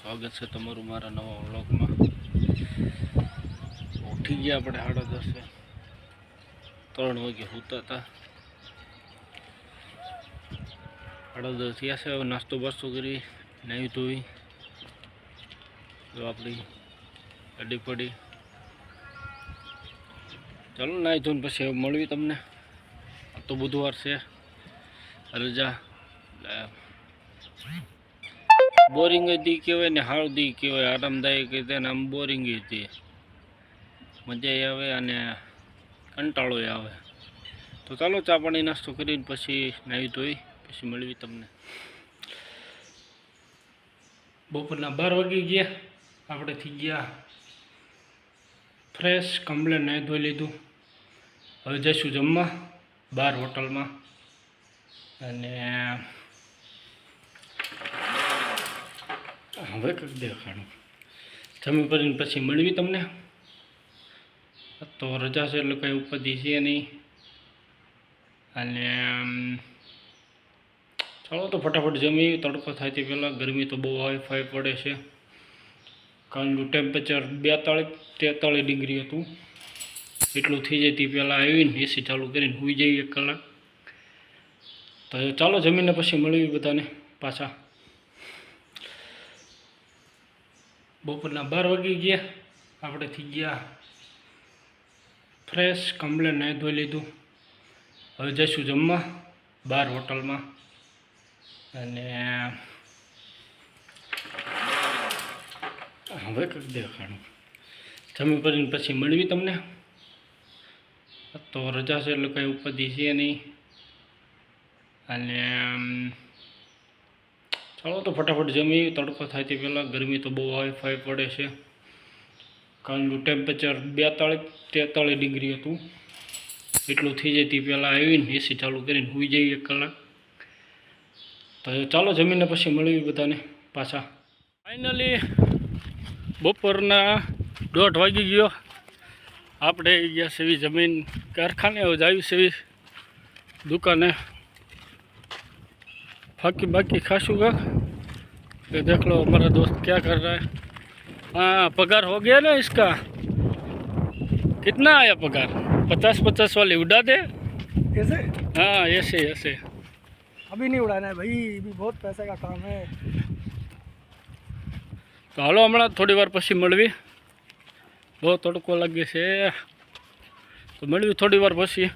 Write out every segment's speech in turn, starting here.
સ્વાગત છે તમારું મારા નવા વ્લોગમાં. ઉઠી ગયા આપણે સાડા દસે. ત્રણ વાગે સૂતા હતા. સાડા દસ થયા છે, હવે નાસ્તો બાસ્તો કરી, નાહી ધોઈ. તો આપણી અડી પડી. ચાલો નાહી ધોઈને પછી હવે મળવી તમને. તો બુધવાર છે. રજા બોરિંગ દી કહેવાય ને હાળ દી કહેવાય, આરામદાયક રીતે આમ બોરિંગ હતી મજા આવે અને કંટાળો આવે. તો ચાલો ચા પાણી નાસ્તો કરીને પછી નાહી ધોઈ, પછી મળવી તમને. બપોરના બાર વાગી ગયા, આપણે થઈ ગયા ફ્રેશ કમ્પ્લેન નાહી ધોઈ લીધું. હવે જઈશું જમવા, બાર હોટલમાં. અને હવે કંઈક દેખાણું જમી કરીને પછી મળવી તમને. તો રજા છે એટલે કંઈ ઉપરથી છે નહીં. અને ચાલો તો ફટાફટ જમી. તડકો થાય તે પહેલાં ગરમી તો બહુ હાઈ પડે છે. કાલનું ટેમ્પરેચર બેતાળીસ, તેતાળીસ ડિગ્રી હતું. એટલું થઈ જાય તે પહેલાં આવીને એસી ચાલુ કરીને હોઈ જઈએ એક કલાક. તો ચાલો જમીને પછી મળવી બધાને પાછા. બપોરના બાર વાગી ગયા. આપણે થઈ ગયા ફ્રેશ કમ્પ્લેન નાહી ધોઈ લીધું. હવે જઈશું જમવા, બાર હોટલમાં. અને હવે કંઈક દેખાણું. જમી કરીને પછી મળવી તમને. તો રજા છે, એટલે કંઈ ઉપાધિ છે નહીં. અને ચાલો તો ફટાફટ જમી તડકો થાય તે પહેલાં. ગરમી તો બહુ હાઈ પડે છે. કાલનું ટેમ્પરેચર બેતાળીસ, તેતાળીસ ડિગ્રી હતું. એટલું થઈ જાય તે પહેલાં આવીને એસી ચાલુ કરીને હોઈ જઈએ કલાક. તો ચાલો જમીને પછી મળવી બધાને પાછા. ફાઇનલી બપોરના દોઢ વાગી ગયો. આપણે ગયા સેવી જમીન કારખાને. જ આવી સેવી દુકાને. बाकी बाकी खासूंगा ये देख लो हमारा दोस्त क्या कर रहा है हाँ पगार हो गया ना इसका कितना आया पगार पचास पचास वाली उड़ा दे कैसे हाँ ऐसे ऐसे अभी नहीं उड़ाना है भाई अभी बहुत पैसे का काम है તો હાલો હમણાં થોડી વાર પછી મળવી બહુ તડકો લાગે છે તો મળવી થોડી વાર પછી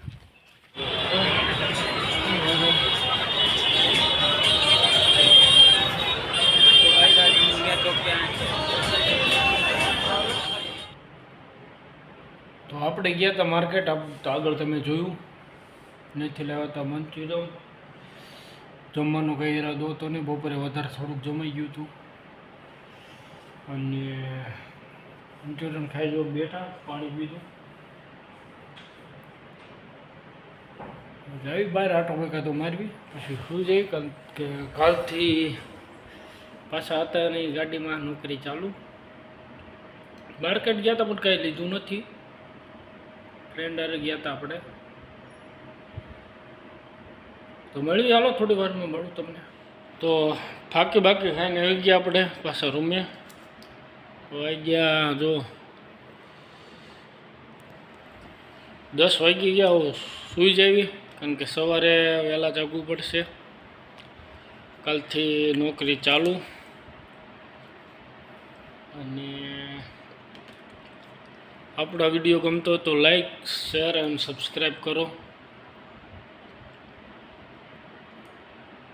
આપણે ગયા હતા માર્કેટ આગળ તમે જોયું. નથી લેવાતા હતા મંચુરિયન. જમવાનો કંઈ ઈરાદો હતો નહીં, બપોરે વધારે થોડુંક જમાઈ ગયું હતું અને મંચુરિયન ખાઈ જો બેઠા, પાણી પીધું. જાવી બહાર આટો કાં તો મારવી. પછી શું કારણ કે કાલથી પાછા હતા નહીં, ગાડીમાં નોકરી ચાલુ. માર્કેટ ગયા હતા પણ કાંઈ લીધું નથી. હારે ગયા હતા આપણે. તો મળી ચાલો થોડી વારમાં મળું તમને. તો ફાકી બાકી ખાઈને આવી ગયા આપણે પાછા રૂમે. વાગી ગયા, જો. દસ વાગી ગયા, હું, સૂઈ જાવી, કારણ કે સવારે વહેલા જાગવું પડશે. કાલથી નોકરી ચાલુ. અને આપણો વીડિયો ગમતો તો લાઈક શેર અને સબસ્ક્રાઈબ કરો.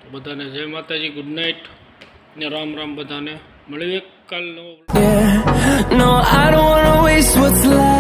તો બધાને જય માતાજી ગુડ નાઇટ ને રામ રામ બધાને. મળીએ કાલ નવો no, I don't.